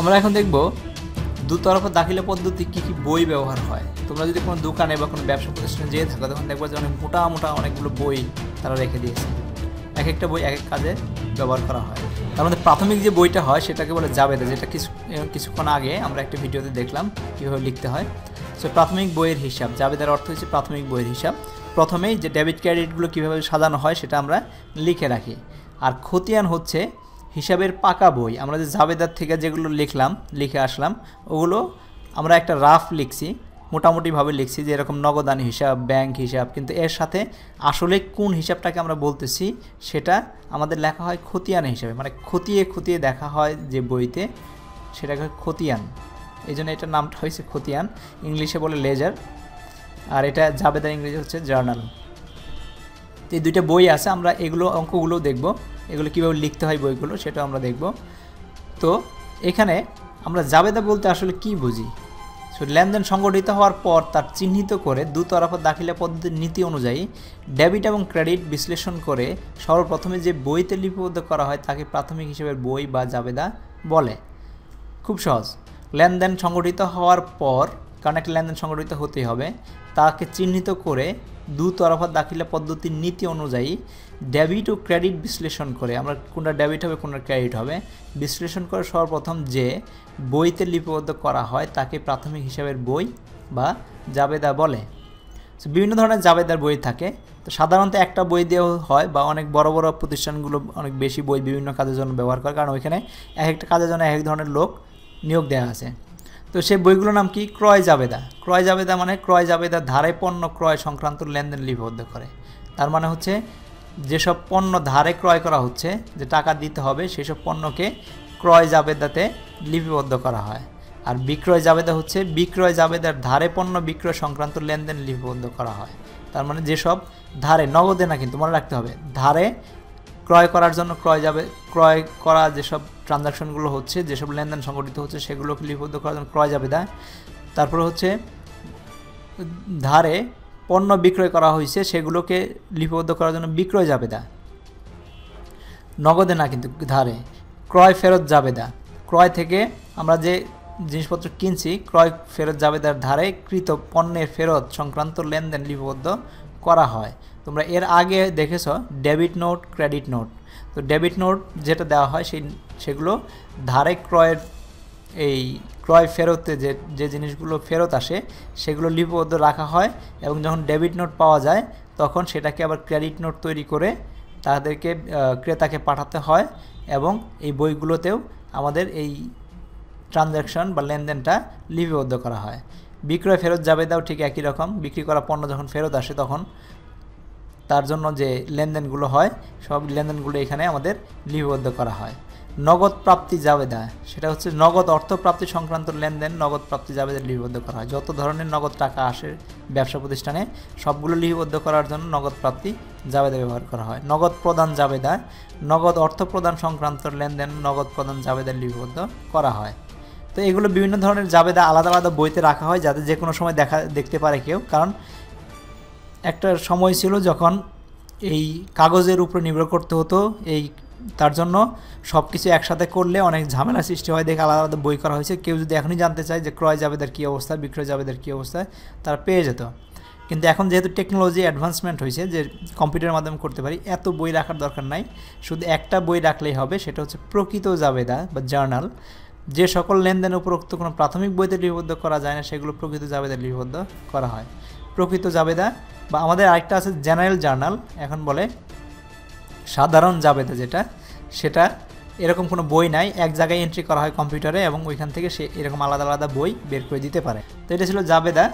আমরা এখন দেখব দুতরফা দাখিলা পদ্ধতি কী কী বই ব্যবহার হয়। তোমরা যদি কোনো দোকানে বা কোনো ব্যবসা প্রতিষ্ঠানে যেয়ে থাকো, তখন দেখব যে অনেক মোটা মোটা অনেকগুলো বই তারা রেখে দিয়েছে। এক একটা বই এক এক কাজে ব্যবহার করা হয়। তার মধ্যে প্রাথমিক যে বইটা হয়, সেটাকে বলে জাবেদা, যেটা কিছু, কিছুক্ষণ আগে আমরা একটা ভিডিওতে দেখলাম কীভাবে লিখতে হয়। সো প্রাথমিক বইয়ের হিসাব, জাবেদার অর্থ হচ্ছে প্রাথমিক বইয়ের হিসাব। প্রথমেই যে ডেবিট ক্রেডিটগুলো কীভাবে সাজানো হয়, সেটা আমরা লিখে রাখি। আর খতিয়ান হচ্ছে হিসাবের পাকা বই। আমরা যে জাবেদার থেকে যেগুলো লিখলাম, লিখে আসলাম, ওগুলো আমরা একটা রাফ লিখছি, মোটামুটিভাবে লিখছি, যে এরকম নগদান হিসাব, ব্যাংক হিসাব, কিন্তু এর সাথে আসলে কোন হিসাবটাকে আমরা বলতেছি, সেটা আমাদের লেখা হয় খতিয়ান হিসাবে। মানে খতিয়ে খতিয়ে দেখা হয় যে বইতে, সেটাকে খতিয়ান। এই জন্য এটার নামটা হয়েছে খতিয়ান, ইংলিশে বলে লেজার, আর এটা জাবেদার ইংরেজি হচ্ছে জার্নাল। এই দুইটা বই আছে, আমরা এগুলো অঙ্কগুলোও দেখব। এগুলো কীভাবে লিখতে হয় বইগুলো সেটা আমরা দেখব। তো এখানে আমরা জাবেদা বলতে আসলে কি বুঝি? সো লেনদেন সংগঠিত হওয়ার পর তার চিহ্নিত করে দুতরফা দাখিলা পদ্ধতির নীতি অনুযায়ী ডেবিট এবং ক্রেডিট বিশ্লেষণ করে সর্বপ্রথমে যে বইতে লিপিবদ্ধ করা হয় তাকে প্রাথমিক হিসেবে বই বা জাবেদা বলে। খুব সহজ। লেনদেন সংগঠিত হওয়ার পর, কারণ একটা লেনদেন সংগঠিত হতেই হবে, তাকে চিহ্নিত করে দুতরফা দাখিলা পদ্ধতির নীতি অনুযায়ী ডেবিট ও ক্রেডিট বিশ্লেষণ করে, আমরা কোনটা ডেবিট হবে, কোনটা ক্রেডিট হবে, বিশ্লেষণ করে সর্বপ্রথম যে বইতে লিপিবদ্ধ করা হয় তাকে প্রাথমিক হিসাবের বই বা জাবেদা বলে। বিভিন্ন ধরনের জাবেদার বই থাকে। তো সাধারণত একটা বই দিয়েও হয় বা অনেক বড় বড় প্রতিষ্ঠানগুলো অনেক বেশি বই বিভিন্ন কাজের জন্য ব্যবহার করে, কারণ ওইখানে এক একটা কাজের জন্য এক এক ধরনের লোক নিয়োগ দেওয়া আছে। তো সেই বইগুলোর নাম কি? ক্রয় জাবেদা। ক্রয় জাবেদা মানে ক্রয় জাবেদা ধারে পণ্য ক্রয় সংক্রান্ত লেনদেন লিপিবদ্ধ করে। তার মানে হচ্ছে যেসব পণ্য ধারে ক্রয় করা হচ্ছে, যে টাকা দিতে হবে, সেসব পণ্যকে ক্রয় জাবেদাতে লিপিবদ্ধ করা হয়। আর বিক্রয় জাবেদা হচ্ছে বিক্রয় জাবেদার ধারে পণ্য বিক্রয় সংক্রান্ত লেনদেন লিপিবদ্ধ করা হয়। তার মানে যেসব ধারে, নগদে না কিন্তু মনে রাখতে হবে, ধারে ক্রয় করার জন্য ক্রয় যাবে ক্রয় করা যেসব ট্রানজাকশনগুলো হচ্ছে, যেসব লেনদেন সংগঠিত হচ্ছে, সেগুলোকে লিপিবদ্ধ করার জন্য ক্রয় জাবেদা তারপরে হচ্ছে, ধারে পণ্য বিক্রয় করা হয়েছে সেগুলোকে লিপিবদ্ধ করার জন্য বিক্রয় জাবেদা নগদে না কিন্তু ধারে, ক্রয় ফেরত জাবেদা ক্রয় থেকে আমরা যে জিনিসপত্র কিনছি, ক্রয় ফেরত জাবেদার ধারে কৃত পণ্যের ফেরত সংক্রান্ত লেনদেন লিপিবদ্ধ করা হয়। তোমরা এর আগে দেখেছ ডেবিট নোট ক্রেডিট নোট তো ডেবিট নোট যেটা দেওয়া হয় সেই, সেগুলো ধারে ক্রয়ের এই ক্রয় ফেরতে যে যে জিনিসগুলো ফেরত আসে সেগুলো লিপিবদ্ধ রাখা হয় এবং যখন ডেবিট নোট পাওয়া যায় তখন সেটাকে আবার ক্রেডিট নোট তৈরি করে তাদেরকে ক্রেতাকে পাঠাতে হয় এবং এই বইগুলোতেও আমাদের এই ট্রানজ্যাকশন বা লেনদেনটা লিপিবদ্ধ করা হয়। বিক্রয় ফেরত যাবে দাও ঠিক একই রকম। বিক্রি করা পণ্য যখন ফেরত আসে তখন তার জন্য যে লেনদেনগুলো হয়, সব লেনদেনগুলো এখানে আমাদের লিপিবদ্ধ করা হয়। নগদ প্রাপ্তি জাবেদা, সেটা হচ্ছে নগদ অর্থ প্রাপ্তি সংক্রান্ত লেনদেন, নগদ প্রাপ্তি জাবেদা লিপিবদ্ধ করা হয়। যত ধরনের নগদ টাকা আসে ব্যবসা প্রতিষ্ঠানে, সবগুলো লিপিবদ্ধ করার জন্য নগদ প্রাপ্তি জাবেদা ব্যবহার করা হয়। নগদ প্রদান জাবেদা, নগদ অর্থ প্রদান সংক্রান্ত লেনদেন, নগদ প্রদান জাবেদা লিপিবদ্ধ করা হয়। তো এগুলো বিভিন্ন ধরনের জাবেদা আলাদা আলাদা বইতে রাখা হয়, যাতে যে কোনো সময় দেখা, দেখতে পারে কেউ। কারণ একটা সময় ছিল যখন এই কাগজের উপরে নির্ভর করতে হতো, এই, তার জন্য সব কিছু একসাথে করলে অনেক ঝামেলা সৃষ্টি হয়। দেখে আলাদা আলাদা বই করা হয়েছে। কেউ যদি এখনই জানতে চায় যে ক্রয় জাবেদার কী অবস্থা, বিক্রয় জাবেদার কী অবস্থা, তারা পেয়ে যেত। কিন্তু এখন যেহেতু টেকনোলজি অ্যাডভান্সমেন্ট হয়েছে, যে কম্পিউটারের মাধ্যমে করতে পারি, এত বই রাখার দরকার নাই। শুধু একটা বই রাখলেই হবে, সেটা হচ্ছে প্রকৃত জাবেদা বা জার্নাল। যে সকল লেনদেন উপরোক্ত কোনো প্রাথমিক বইতে লিপিবদ্ধ করা যায় না, সেগুলো প্রকৃত জাবেদা লিপিবদ্ধ করা হয়। প্রকৃত জাবেদা বা আমাদের আরেকটা আছে জেনারেল জার্নাল, এখন বলে সাধারণ জাবেদা যেটা, সেটা এরকম কোনো বই নাই, এক জায়গায় এন্ট্রি করা হয় কম্পিউটারে এবং ওইখান থেকে সে এরকম আলাদা আলাদা বই বের করে দিতে পারে। তো এটা ছিল জাবেদা।